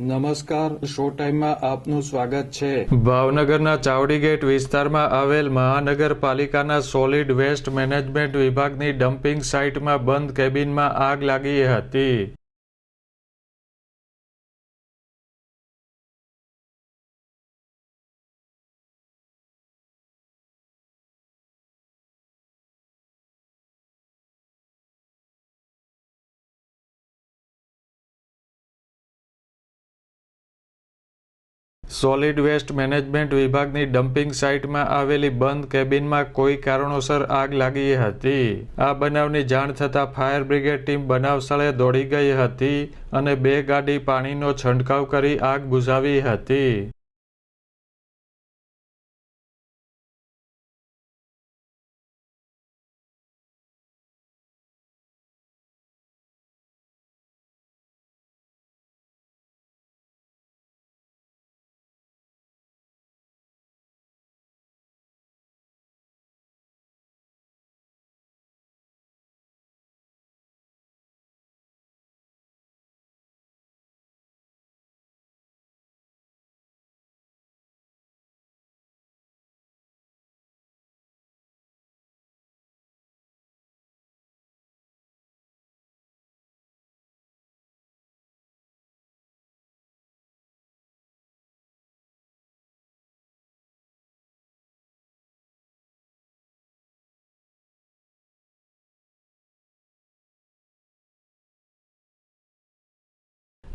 નમસ્કાર શો ટાઈમમાં આપનું સ્વાગત છે. ભાવનગરના ચાવડીગેટ વિસ્તારમાં આવેલ મહાનગરપાલિકાના સોલિડ વેસ્ટ મેનેજમેન્ટ વિભાગની ડમ્પિંગ સાઇટમાં બંધ કેબિનમાં આગ લાગી હતી. સોલિડ વેસ્ટ મેનેજમેન્ટ વિભાગની ડમ્પિંગ સાઇટમાં આવેલી બંધ કેબિનમાં કોઈ કારણોસર આગ લાગી હતી. આ બનાવની જાણ થતાં ફાયર બ્રિગેડ ટીમ બનાવ સ્થળે દોડી ગઈ હતી અને બે ગાડી પાણીનો છંટકાવ કરી આગ બુઝાવી હતી.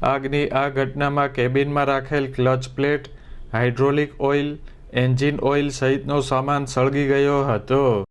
આગની આ ઘટનામાં કેબિનમાં રાખેલ clutch plate, hydraulic oil, engine oil સહિતનો સામાન સળગી ગયો હતો.